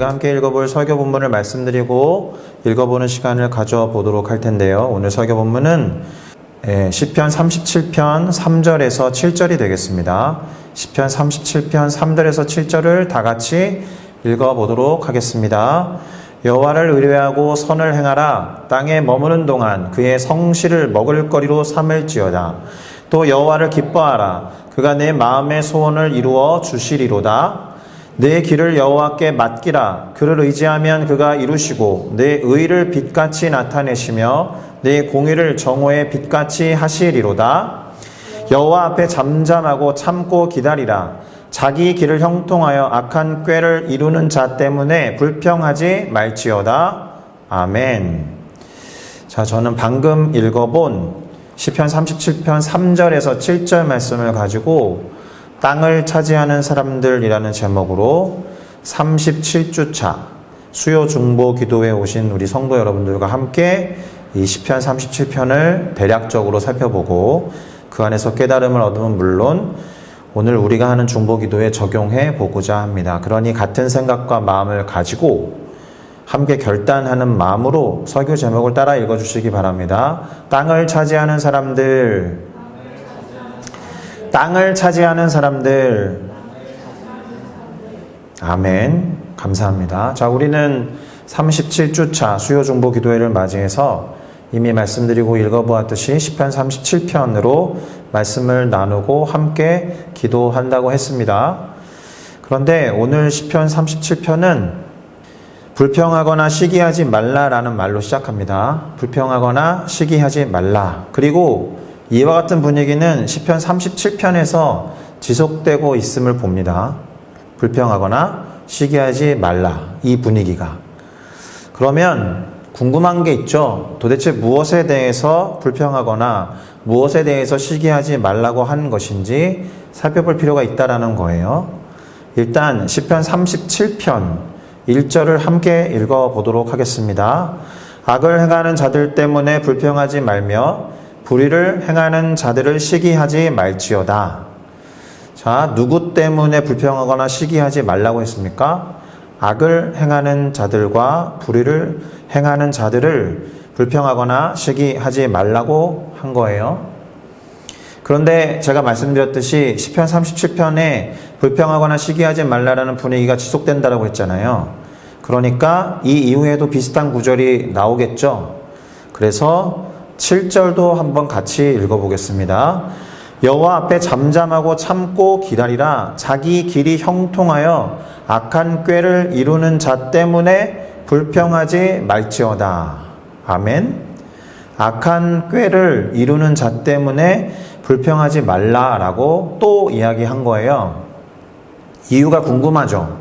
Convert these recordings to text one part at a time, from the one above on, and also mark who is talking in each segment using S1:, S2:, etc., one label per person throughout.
S1: 우리가 함께 읽어볼 설교 본문을 말씀드리고 읽어보는 시간을 가져보도록 할 텐데요. 오늘 설교 본문은 예, 시편 37편 3절에서 7절이 되겠습니다. 시편 37편 3절에서 7절을 다 같이 읽어보도록 하겠습니다. 여호와를 의뢰하고 선을 행하라 땅에 머무는 동안 그의 성실을 먹을 거리로 삼을지어다. 또 여호와를 기뻐하라 그가 내 마음의 소원을 이루어 주시리로다. 내 길을 여호와께 맡기라. 그를 의지하면 그가 이루시고 내 의를 빛같이 나타내시며 내 공의를 정오의 빛같이 하시리로다. 여호와 앞에 잠잠하고 참고 기다리라. 자기 길을 형통하여 악한 꾀를 이루는 자 때문에 불평하지 말지어다. 아멘. 자, 저는 방금 읽어본 시편 37편 3절에서 7절 말씀을 가지고 땅을 차지하는 사람들이라는 제목으로 37주차 수요 중보 기도에 오신 우리 성도 여러분들과 함께 이 시편 37편을 대략적으로 살펴보고 그 안에서 깨달음을 얻으면 물론 오늘 우리가 하는 중보 기도에 적용해 보고자 합니다. 그러니 같은 생각과 마음을 가지고 함께 결단하는 마음으로 설교 제목을 따라 읽어 주시기 바랍니다. 땅을 차지하는 사람들 땅을 차지하는 사람들. 아멘. 감사합니다. 자, 우리는 37주차 수요 중보 기도회를 맞이해서 이미 말씀드리고 읽어보았듯이 10편 37편으로 말씀을 나누고 함께 기도한다고 했습니다. 그런데 오늘 10편 37편은 불평하거나 시기하지 말라라는 말로 시작합니다. 불평하거나 시기하지 말라. 그리고 이와 같은 분위기는 시편 37편에서 지속되고 있음을 봅니다. 불평하거나 시기하지 말라. 이 분위기가. 그러면 궁금한 게 있죠. 도대체 무엇에 대해서 불평하거나 무엇에 대해서 시기하지 말라고 한 것인지 살펴볼 필요가 있다라는 거예요. 일단 시편 37편 1절을 함께 읽어 보도록 하겠습니다. 악을 행하는 자들 때문에 불평하지 말며 불의를 행하는 자들을 시기하지 말지어다. 자, 누구 때문에 불평하거나 시기하지 말라고 했습니까? 악을 행하는 자들과 불의를 행하는 자들을 불평하거나 시기하지 말라고 한 거예요. 그런데 제가 말씀드렸듯이 시편 37편에 불평하거나 시기하지 말라라는 분위기가 지속된다라고 했잖아요. 그러니까 이 이후에도 비슷한 구절이 나오겠죠. 그래서 7절도 한번 같이 읽어보겠습니다. 여호와 앞에 잠잠하고 참고 기다리라 자기 길이 형통하여 악한 꾀를 이루는 자 때문에 불평하지 말지어다. 아멘. 악한 꾀를 이루는 자 때문에 불평하지 말라라고 또 이야기한 거예요. 이유가 궁금하죠.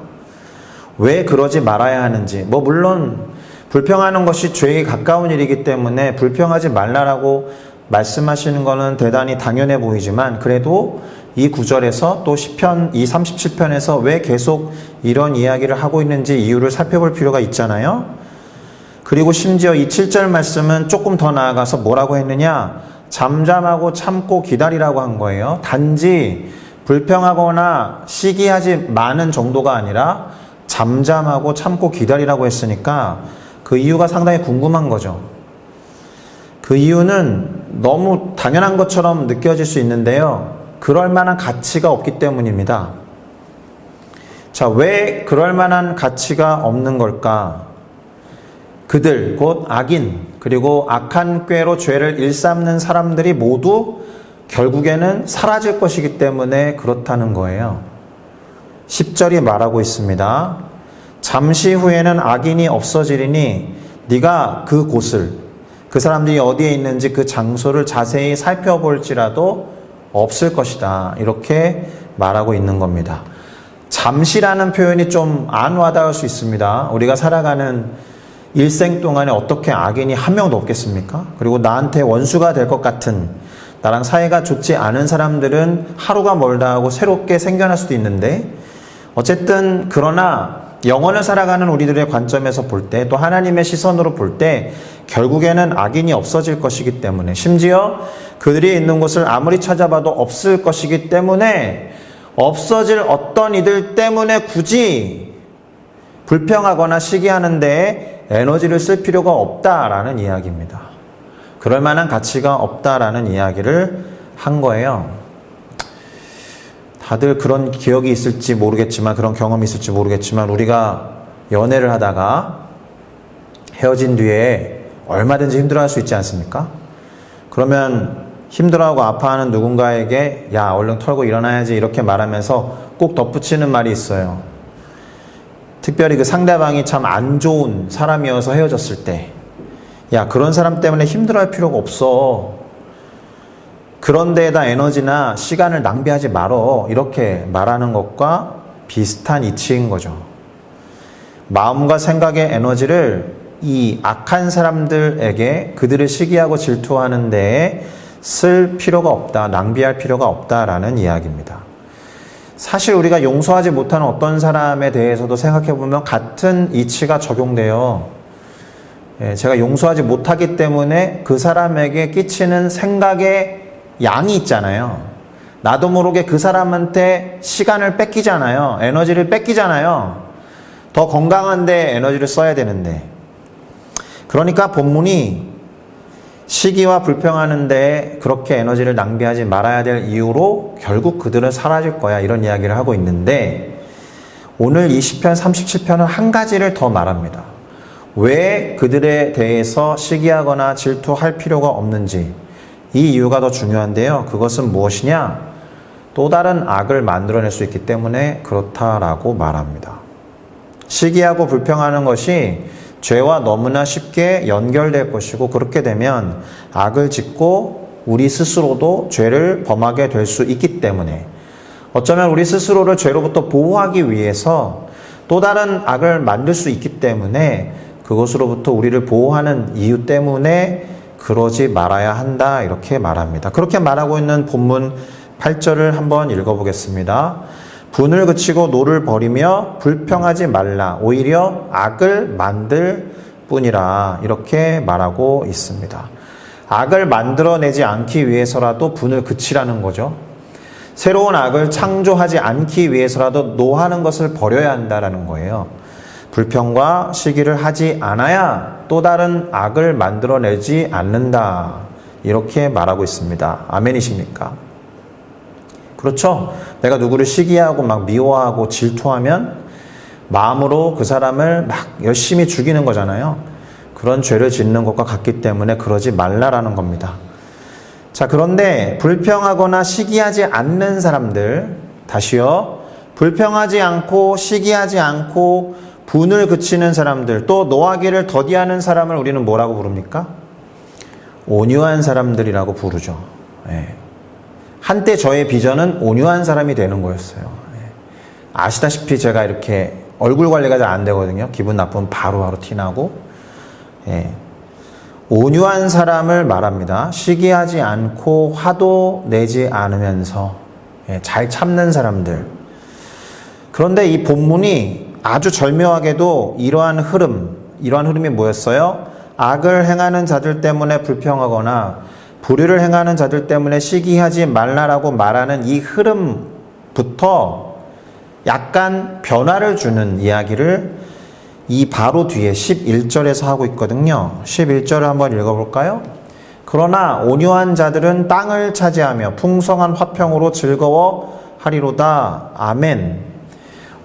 S1: 왜 그러지 말아야 하는지. 뭐 물론 불평하는 것이 죄에 가까운 일이기 때문에 불평하지 말라라고 말씀하시는 것은 대단히 당연해 보이지만 그래도 이 구절에서 또 10편, 이 37편에서 왜 계속 이런 이야기를 하고 있는지 이유를 살펴볼 필요가 있잖아요. 그리고 심지어 이 7절 말씀은 조금 더 나아가서 뭐라고 했느냐? 잠잠하고 참고 기다리라고 한 거예요. 단지 불평하거나 시기하지 많은 정도가 아니라 잠잠하고 참고 기다리라고 했으니까 그 이유가 상당히 궁금한 거죠. 그 이유는 너무 당연한 것처럼 느껴질 수 있는데요. 그럴 만한 가치가 없기 때문입니다. 자, 왜 그럴 만한 가치가 없는 걸까? 그들, 곧 악인, 그리고 악한 꾀로 죄를 일삼는 사람들이 모두 결국에는 사라질 것이기 때문에 그렇다는 거예요. 10절이 말하고 있습니다. 잠시 후에는 악인이 없어지리니 네가 그 곳을 그 사람들이 어디에 있는지 그 장소를 자세히 살펴볼지라도 없을 것이다. 이렇게 말하고 있는 겁니다. 잠시라는 표현이 좀 안 와닿을 수 있습니다. 우리가 살아가는 일생 동안에 어떻게 악인이 한 명도 없겠습니까? 그리고 나한테 원수가 될 것 같은 나랑 사이가 좋지 않은 사람들은 하루가 멀다 하고 새롭게 생겨날 수도 있는데 어쨌든 그러나 영혼을 살아가는 우리들의 관점에서 볼 때 또 하나님의 시선으로 볼 때 결국에는 악인이 없어질 것이기 때문에 심지어 그들이 있는 곳을 아무리 찾아봐도 없을 것이기 때문에 없어질 어떤 이들 때문에 굳이 불평하거나 시기하는데 에너지를 쓸 필요가 없다라는 이야기입니다. 그럴 만한 가치가 없다라는 이야기를 한 거예요. 다들 그런 기억이 있을지 모르겠지만 그런 경험이 있을지 모르겠지만 우리가 연애를 하다가 헤어진 뒤에 얼마든지 힘들어할 수 있지 않습니까? 그러면 힘들어하고 아파하는 누군가에게 야 얼른 털고 일어나야지 이렇게 말하면서 꼭 덧붙이는 말이 있어요. 특별히 그 상대방이 참 안 좋은 사람이어서 헤어졌을 때, 야, 그런 사람 때문에 힘들어할 필요가 없어. 그런 데에다 에너지나 시간을 낭비하지 말어. 이렇게 말하는 것과 비슷한 이치인 거죠. 마음과 생각의 에너지를 이 악한 사람들에게 그들을 시기하고 질투하는 데에 쓸 필요가 없다, 낭비할 필요가 없다라는 이야기입니다. 사실 우리가 용서하지 못하는 어떤 사람에 대해서도 생각해 보면 같은 이치가 적용돼요. 예, 제가 용서하지 못하기 때문에 그 사람에게 끼치는 생각의 양이 있잖아요. 나도 모르게 그 사람한테 시간을 뺏기잖아요. 에너지를 뺏기잖아요. 더 건강한데 에너지를 써야 되는데. 그러니까 본문이 시기와 불평하는데 그렇게 에너지를 낭비하지 말아야 될 이유로 결국 그들은 사라질 거야 이런 이야기를 하고 있는데 오늘 20편 37편은 한 가지를 더 말합니다. 왜 그들에 대해서 시기하거나 질투할 필요가 없는지 이 이유가 더 중요한데요. 그것은 무엇이냐? 또 다른 악을 만들어낼 수 있기 때문에 그렇다라고 말합니다. 시기하고 불평하는 것이 죄와 너무나 쉽게 연결될 것이고 그렇게 되면 악을 짓고 우리 스스로도 죄를 범하게 될 수 있기 때문에 어쩌면 우리 스스로를 죄로부터 보호하기 위해서 또 다른 악을 만들 수 있기 때문에 그것으로부터 우리를 보호하는 이유 때문에 그러지 말아야 한다 이렇게 말합니다. 그렇게 말하고 있는 본문 8절을 한번 읽어보겠습니다. 분을 그치고 노를 버리며 불평하지 말라. 오히려 악을 만들 뿐이라. 이렇게 말하고 있습니다. 악을 만들어내지 않기 위해서라도 분을 그치라는 거죠. 새로운 악을 창조하지 않기 위해서라도 노하는 것을 버려야 한다라는 거예요. 불평과 시기를 하지 않아야 또 다른 악을 만들어내지 않는다. 이렇게 말하고 있습니다. 아멘이십니까? 그렇죠? 내가 누구를 시기하고 막 미워하고 질투하면 마음으로 그 사람을 막 열심히 죽이는 거잖아요. 그런 죄를 짓는 것과 같기 때문에 그러지 말라라는 겁니다. 자, 그런데 불평하거나 시기하지 않는 사람들, 다시요. 불평하지 않고 시기하지 않고 분을 그치는 사람들, 또 노하기를 더디하는 사람을 우리는 뭐라고 부릅니까? 온유한 사람들이라고 부르죠. 예. 한때 저의 비전은 온유한 사람이 되는 거였어요. 예. 아시다시피 제가 이렇게 얼굴 관리가 잘 안 되거든요. 기분 나쁘면 바로바로 티나고. 예. 온유한 사람을 말합니다. 시기하지 않고 화도 내지 않으면서 예, 잘 참는 사람들. 그런데 이 본문이 아주 절묘하게도 이러한 흐름, 이러한 흐름이 뭐였어요? 악을 행하는 자들 때문에 불평하거나 불의를 행하는 자들 때문에 시기하지 말라라고 말하는 이 흐름부터 약간 변화를 주는 이야기를 이 바로 뒤에 11절에서 하고 있거든요. 11절을 한번 읽어볼까요? 그러나 온유한 자들은 땅을 차지하며 풍성한 화평으로 즐거워 하리로다. 아멘.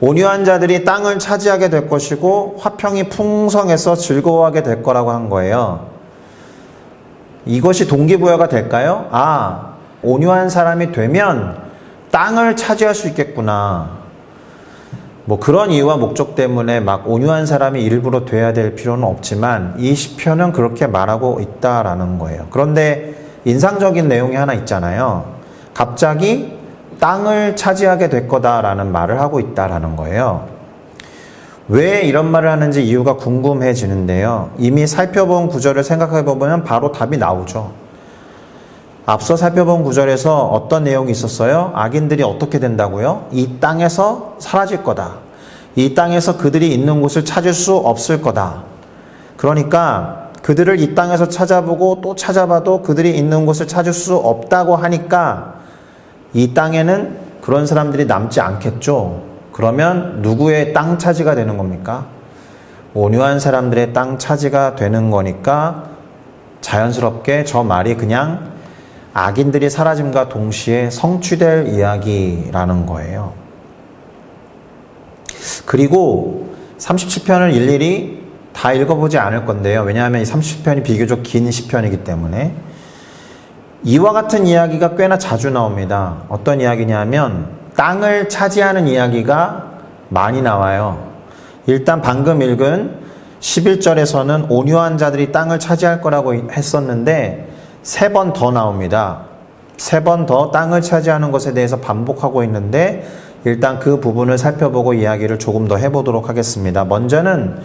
S1: 온유한 자들이 땅을 차지하게 될 것이고 화평이 풍성해서 즐거워하게 될 거라고 한 거예요. 이것이 동기부여가 될까요? 아, 온유한 사람이 되면 땅을 차지할 수 있겠구나. 뭐 그런 이유와 목적 때문에 막 온유한 사람이 일부러 돼야 될 필요는 없지만 이 시편은 그렇게 말하고 있다라는 거예요. 그런데 인상적인 내용이 하나 있잖아요. 갑자기 땅을 차지하게 될 거다라는 말을 하고 있다라는 거예요. 왜 이런 말을 하는지 이유가 궁금해지는데요. 이미 살펴본 구절을 생각해 보면 바로 답이 나오죠. 앞서 살펴본 구절에서 어떤 내용이 있었어요? 악인들이 어떻게 된다고요? 이 땅에서 사라질 거다. 이 땅에서 그들이 있는 곳을 찾을 수 없을 거다. 그러니까 그들을 이 땅에서 찾아보고 또 찾아봐도 그들이 있는 곳을 찾을 수 없다고 하니까 이 땅에는 그런 사람들이 남지 않겠죠. 그러면 누구의 땅 차지가 되는 겁니까? 온유한 사람들의 땅 차지가 되는 거니까 자연스럽게 저 말이 그냥 악인들이 사라짐과 동시에 성취될 이야기라는 거예요. 그리고 37편을 일일이 다 읽어보지 않을 건데요. 왜냐하면 이 37편이 비교적 긴 시편이기 때문에 이와 같은 이야기가 꽤나 자주 나옵니다. 어떤 이야기냐면 땅을 차지하는 이야기가 많이 나와요. 일단 방금 읽은 11절에서는 온유한 자들이 땅을 차지할 거라고 했었는데 세 번 더 나옵니다. 세 번 더 땅을 차지하는 것에 대해서 반복하고 있는데 일단 그 부분을 살펴보고 이야기를 조금 더 해보도록 하겠습니다. 먼저는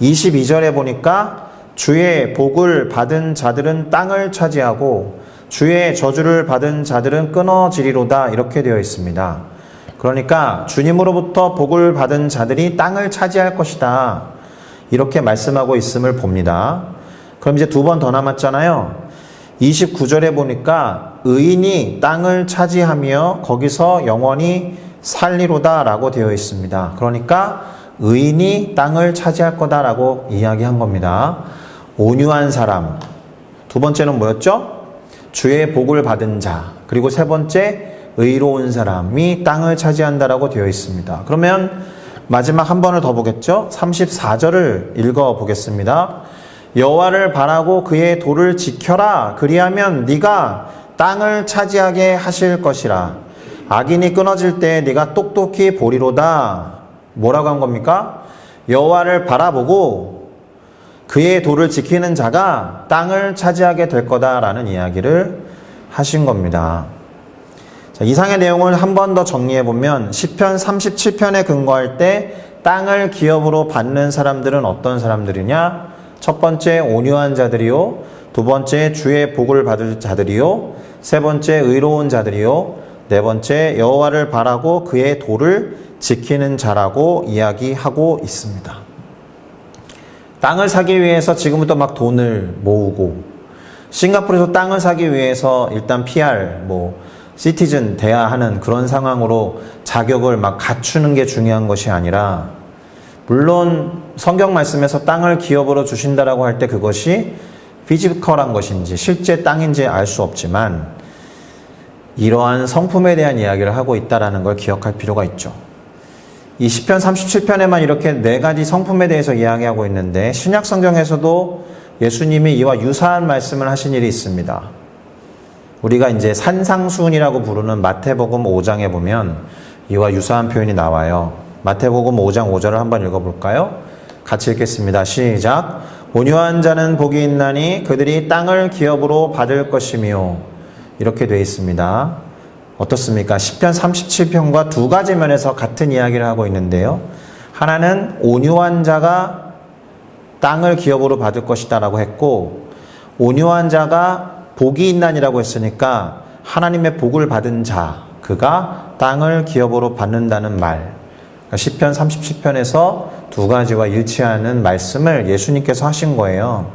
S1: 22절에 보니까 주의 복을 받은 자들은 땅을 차지하고 주의 저주를 받은 자들은 끊어지리로다 이렇게 되어 있습니다. 그러니까 주님으로부터 복을 받은 자들이 땅을 차지할 것이다. 이렇게 말씀하고 있음을 봅니다. 그럼 이제 두 번 더 남았잖아요. 29절에 보니까 의인이 땅을 차지하며 거기서 영원히 살리로다 라고 되어 있습니다. 그러니까 의인이 땅을 차지할 거다라고 이야기한 겁니다. 온유한 사람. 두 번째는 뭐였죠? 주의 복을 받은 자. 그리고 세 번째, 의로운 사람이 땅을 차지한다라고 되어 있습니다. 그러면 마지막 한 번을 더 보겠죠? 34절을 읽어 보겠습니다. 여호와를 바라고 그의 도를 지켜라. 그리하면 네가 땅을 차지하게 하실 것이라. 악인이 끊어질 때 네가 똑똑히 보리로다. 뭐라고 한 겁니까? 여호와를 바라보고 그의 도를 지키는 자가 땅을 차지하게 될 거다라는 이야기를 하신 겁니다. 자, 이상의 내용을 한 번 더 정리해 보면 10편 37편에 근거할 때 땅을 기업으로 받는 사람들은 어떤 사람들이냐? 첫 번째 온유한 자들이요. 두 번째 주의 복을 받을 자들이요. 세 번째 의로운 자들이요. 네 번째 여호와를 바라고 그의 도를 지키는 자라고 이야기하고 있습니다. 땅을 사기 위해서 지금부터 막 돈을 모으고 싱가포르에서 땅을 사기 위해서 일단 PR 뭐 시티즌 돼야 하는 그런 상황으로 자격을 막 갖추는 게 중요한 것이 아니라 물론 성경 말씀에서 땅을 기업으로 주신다라고 할 때 그것이 피지컬한 것인지 실제 땅인지 알 수 없지만 이러한 성품에 대한 이야기를 하고 있다라는 걸 기억할 필요가 있죠. 이 시편 37편에만 이렇게 네 가지 성품에 대해서 이야기하고 있는데 신약 성경에서도 예수님이 이와 유사한 말씀을 하신 일이 있습니다. 우리가 이제 산상수훈이라고 부르는 마태복음 5장에 보면 이와 유사한 표현이 나와요. 마태복음 5장 5절을 한번 읽어볼까요? 같이 읽겠습니다. 시작. 온유한 자는 복이 있나니 그들이 땅을 기업으로 받을 것이며 이렇게 되어 있습니다. 어떻습니까? 10편 37편과 두 가지 면에서 같은 이야기를 하고 있는데요. 하나는 온유한 자가 땅을 기업으로 받을 것이다라고 했고 온유한 자가 복이 있나니라고 했으니까 하나님의 복을 받은 자 그가 땅을 기업으로 받는다는 말. 10편 37편에서 두 가지와 일치하는 말씀을 예수님께서 하신 거예요.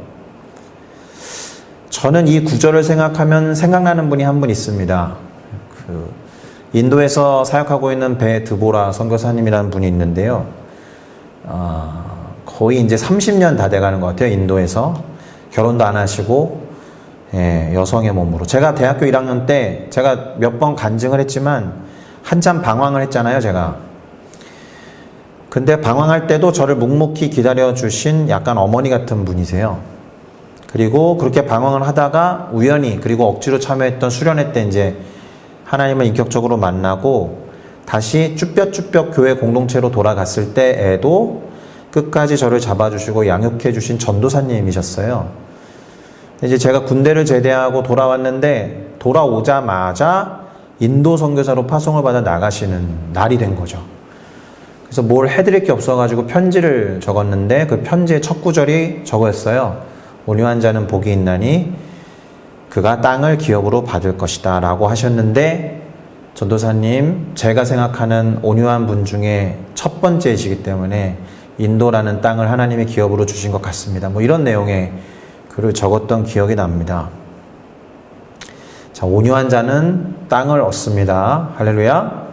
S1: 저는 이 구절을 생각하면 생각나는 분이 한 분 있습니다. 그 인도에서 사역하고 있는 배 드보라 선교사님이라는 분이 있는데요. 아, 거의 이제 30년 다 돼가는 것 같아요. 인도에서 결혼도 안 하시고 예, 여성의 몸으로. 제가 대학교 1학년 때 제가 몇 번 간증을 했지만 한참 방황을 했잖아요, 제가. 근데 방황할 때도 저를 묵묵히 기다려 주신 약간 어머니 같은 분이세요. 그리고 그렇게 방황을 하다가 우연히 그리고 억지로 참여했던 수련회 때 이제 하나님을 인격적으로 만나고 다시 쭈뼛쭈뼛 교회 공동체로 돌아갔을 때에도 끝까지 저를 잡아주시고 양육해 주신 전도사님이셨어요. 이제 제가 군대를 제대하고 돌아왔는데 돌아오자마자 인도 선교사로 파송을 받아 나가시는 날이 된 거죠. 그래서 뭘 해드릴 게 없어가지고 편지를 적었는데 그 편지의 첫 구절이 저거였어요. 온유한 자는 복이 있나니 그가 땅을 기업으로 받을 것이다 라고 하셨는데 전도사님 제가 생각하는 온유한 분 중에 첫 번째이시기 때문에 인도라는 땅을 하나님의 기업으로 주신 것 같습니다. 뭐 이런 내용의 글을 적었던 기억이 납니다. 자, 온유한 자는 땅을 얻습니다. 할렐루야.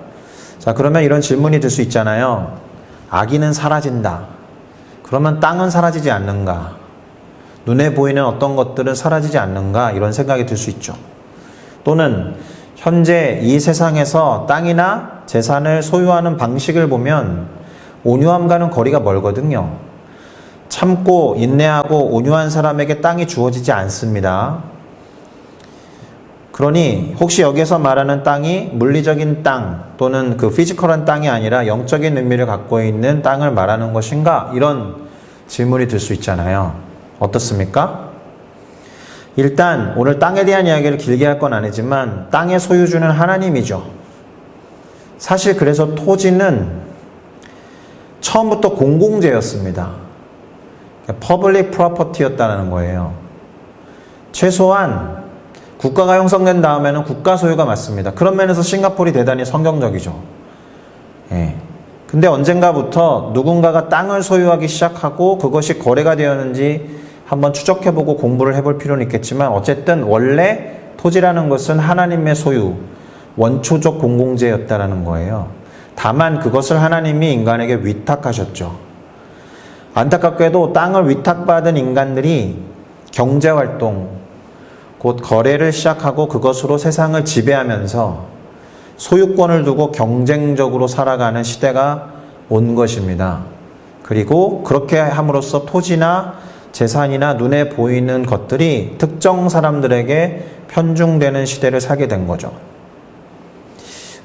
S1: 자, 그러면 이런 질문이 들 수 있잖아요. 악인은 사라진다. 그러면 땅은 사라지지 않는가? 눈에 보이는 어떤 것들은 사라지지 않는가? 이런 생각이 들 수 있죠. 또는 현재 이 세상에서 땅이나 재산을 소유하는 방식을 보면 온유함과는 거리가 멀거든요. 참고 인내하고 온유한 사람에게 땅이 주어지지 않습니다. 그러니 혹시 여기서 말하는 땅이 물리적인 땅 또는 그 피지컬한 땅이 아니라 영적인 의미를 갖고 있는 땅을 말하는 것인가? 이런 질문이 들 수 있잖아요. 어떻습니까? 일단 오늘 땅에 대한 이야기를 길게 할 건 아니지만 땅의 소유주는 하나님이죠. 사실 그래서 토지는 처음부터 공공재였습니다. 퍼블릭 프로퍼티였다는 거예요. 최소한 국가가 형성된 다음에는 국가 소유가 맞습니다. 그런 면에서 싱가폴이 대단히 성경적이죠. 예. 근데 언젠가부터 누군가가 땅을 소유하기 시작하고 그것이 거래가 되었는지 한번 추적해보고 공부를 해볼 필요는 있겠지만 어쨌든 원래 토지라는 것은 하나님의 소유, 원초적 공공재였다라는 거예요. 다만 그것을 하나님이 인간에게 위탁하셨죠. 안타깝게도 땅을 위탁받은 인간들이 경제활동, 곧 거래를 시작하고 그것으로 세상을 지배하면서 소유권을 두고 경쟁적으로 살아가는 시대가 온 것입니다. 그리고 그렇게 함으로써 토지나 재산이나 눈에 보이는 것들이 특정 사람들에게 편중되는 시대를 살게 된 거죠.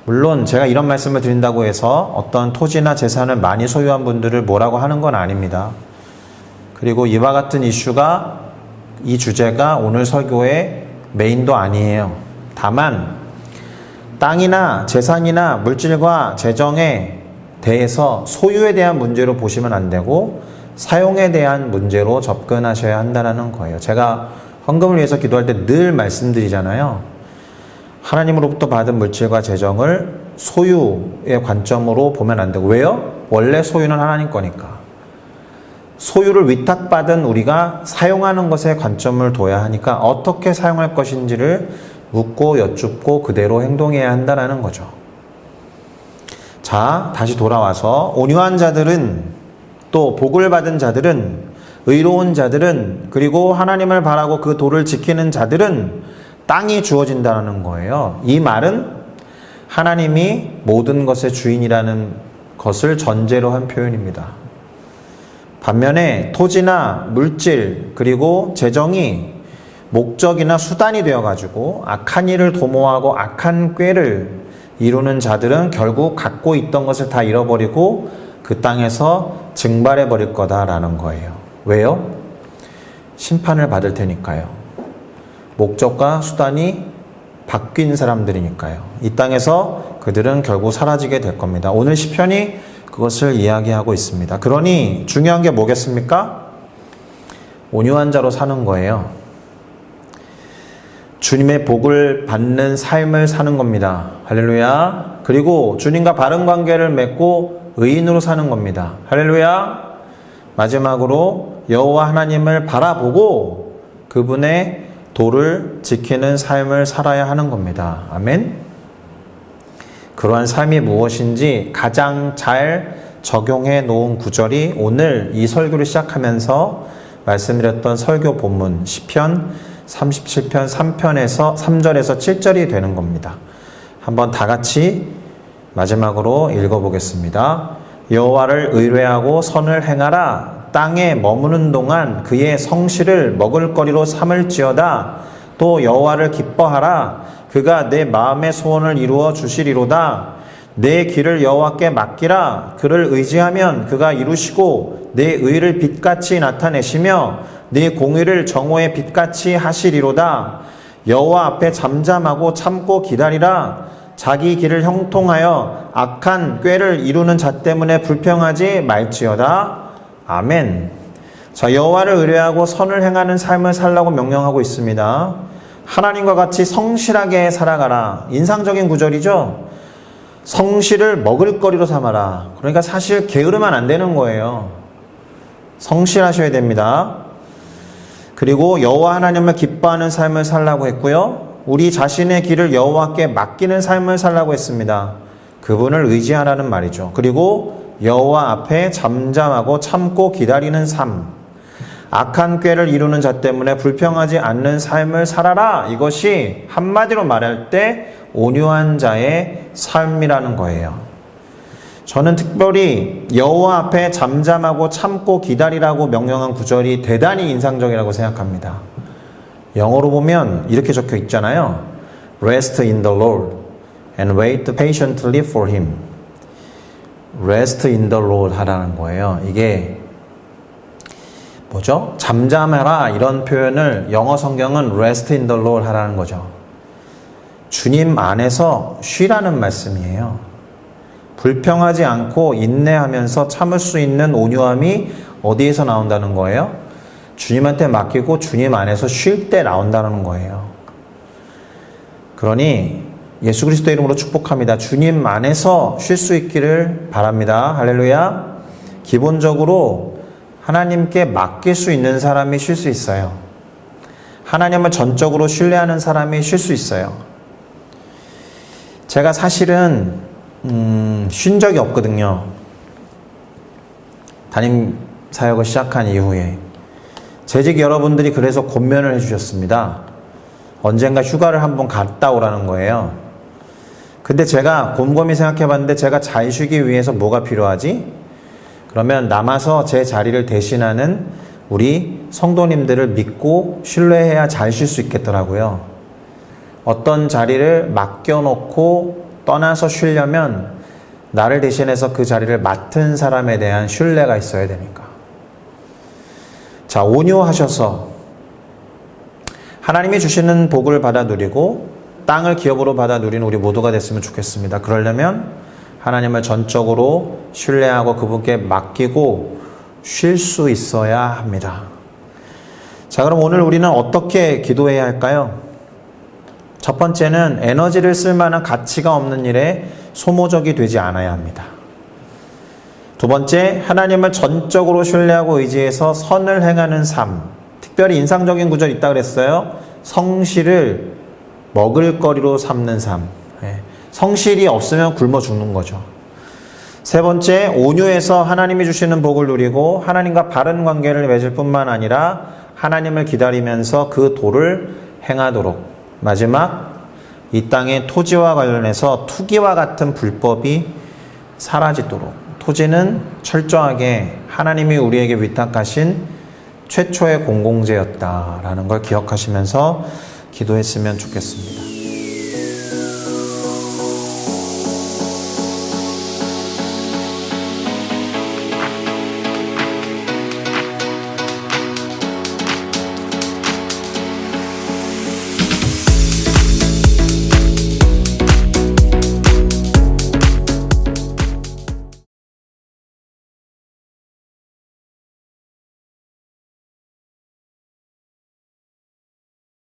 S1: 물론 제가 이런 말씀을 드린다고 해서 어떤 토지나 재산을 많이 소유한 분들을 뭐라고 하는 건 아닙니다. 그리고 이와 같은 이슈가 이 주제가 오늘 설교의 메인도 아니에요. 다만 땅이나 재산이나 물질과 재정에 대해서 소유에 대한 문제로 보시면 안 되고 사용에 대한 문제로 접근하셔야 한다는 거예요. 제가 헌금을 위해서 기도할 때 늘 말씀드리잖아요. 하나님으로부터 받은 물질과 재정을 소유의 관점으로 보면 안 되고 왜요? 원래 소유는 하나님 거니까. 소유를 위탁받은 우리가 사용하는 것에 관점을 둬야 하니까 어떻게 사용할 것인지를 묻고 여쭙고 그대로 행동해야 한다는 거죠. 자, 다시 돌아와서 온유한 자들은 또 복을 받은 자들은 의로운 자들은 그리고 하나님을 바라고 그 도를 지키는 자들은 땅이 주어진다는 거예요. 이 말은 하나님이 모든 것의 주인이라는 것을 전제로 한 표현입니다. 반면에 토지나 물질 그리고 재정이 목적이나 수단이 되어 가지고 악한 일을 도모하고 악한 꾀를 이루는 자들은 결국 갖고 있던 것을 다 잃어버리고 그 땅에서 증발해 버릴 거다라는 거예요. 왜요? 심판을 받을 테니까요. 목적과 수단이 바뀐 사람들이니까요. 이 땅에서 그들은 결국 사라지게 될 겁니다. 오늘 시편이 그것을 이야기하고 있습니다. 그러니 중요한 게 뭐겠습니까? 온유한 자로 사는 거예요. 주님의 복을 받는 삶을 사는 겁니다. 할렐루야. 그리고 주님과 바른 관계를 맺고 의인으로 사는 겁니다. 할렐루야. 마지막으로 여호와 하나님을 바라보고 그분의 도를 지키는 삶을 살아야 하는 겁니다. 아멘. 그러한 삶이 무엇인지 가장 잘 적용해 놓은 구절이 오늘 이 설교를 시작하면서 말씀드렸던 설교 본문 시편 37편 3편에서 3절에서 7절이 되는 겁니다. 한번 다 같이 마지막으로 읽어보겠습니다. 여호와를 의뢰하고 선을 행하라. 땅에 머무는 동안 그의 성실을 먹을거리로 삼을지어다. 또 여호와를 기뻐하라. 그가 내 마음의 소원을 이루어 주시리로다. 내 길을 여호와께 맡기라. 그를 의지하면 그가 이루시고 내 의를 빛같이 나타내시며 네 공의를 정오의 빛같이 하시리로다. 여호와 앞에 잠잠하고 참고 기다리라. 자기 길을 형통하여 악한 꾀를 이루는 자 때문에 불평하지 말지어다. 아멘. 자, 여호와를 의뢰하고 선을 행하는 삶을 살라고 명령하고 있습니다. 하나님과 같이 성실하게 살아가라. 인상적인 구절이죠. 성실을 먹을거리로 삼아라. 그러니까 사실 게으르면 안 되는 거예요. 성실하셔야 됩니다. 그리고 여호와 하나님을 기뻐하는 삶을 살라고 했고요. 우리 자신의 길을 여호와께 맡기는 삶을 살라고 했습니다. 그분을 의지하라는 말이죠. 그리고 여호와 앞에 잠잠하고 참고 기다리는 삶. 악한 꾀를 이루는 자 때문에 불평하지 않는 삶을 살아라. 이것이 한마디로 말할 때 온유한 자의 삶이라는 거예요. 저는 특별히 여호와 앞에 잠잠하고 참고 기다리라고 명령한 구절이 대단히 인상적이라고 생각합니다. 영어로 보면 이렇게 적혀 있잖아요. Rest in the Lord and wait patiently for him. Rest in the Lord 하라는 거예요. 이게 뭐죠? 잠잠해라 이런 표현을 영어 성경은 rest in the Lord 하라는 거죠. 주님 안에서 쉬라는 말씀이에요. 불평하지 않고 인내하면서 참을 수 있는 온유함이 어디에서 나온다는 거예요? 주님한테 맡기고 주님 안에서 쉴 때 나온다는 거예요. 그러니 예수 그리스도 이름으로 축복합니다. 주님 안에서 쉴 수 있기를 바랍니다. 할렐루야. 기본적으로 하나님께 맡길 수 있는 사람이 쉴 수 있어요. 하나님을 전적으로 신뢰하는 사람이 쉴 수 있어요. 제가 사실은 음, 쉰 적이 없거든요. 담임 사역을 시작한 이후에 재직 여러분들이 그래서 권면을 해주셨습니다. 언젠가 휴가를 한번 갔다 오라는 거예요. 근데 제가 곰곰이 생각해 봤는데 제가 잘 쉬기 위해서 뭐가 필요하지? 그러면 남아서 제 자리를 대신하는 우리 성도님들을 믿고 신뢰해야 잘 쉴 수 있겠더라고요. 어떤 자리를 맡겨놓고 떠나서 쉬려면 나를 대신해서 그 자리를 맡은 사람에 대한 신뢰가 있어야 되니까. 자, 온유하셔서 하나님이 주시는 복을 받아 누리고 땅을 기업으로 받아 누리는 우리 모두가 됐으면 좋겠습니다. 그러려면 하나님을 전적으로 신뢰하고 그분께 맡기고 쉴 수 있어야 합니다. 자, 그럼 오늘 우리는 어떻게 기도해야 할까요? 첫 번째는 에너지를 쓸 만한 가치가 없는 일에 소모적이 되지 않아야 합니다. 두 번째, 하나님을 전적으로 신뢰하고 의지해서 선을 행하는 삶. 특별히 인상적인 구절 있다 그랬어요. 성실을 먹을거리로 삼는 삶. 예. 성실이 없으면 굶어 죽는 거죠. 세 번째, 온유해서 하나님이 주시는 복을 누리고 하나님과 바른 관계를 맺을 뿐만 아니라 하나님을 기다리면서 그 도를 행하도록. 마지막, 이 땅의 토지와 관련해서 투기와 같은 불법이 사라지도록. 토지는 철저하게 하나님이 우리에게 위탁하신 최초의 공공재였다라는 걸 기억하시면서 기도했으면 좋겠습니다.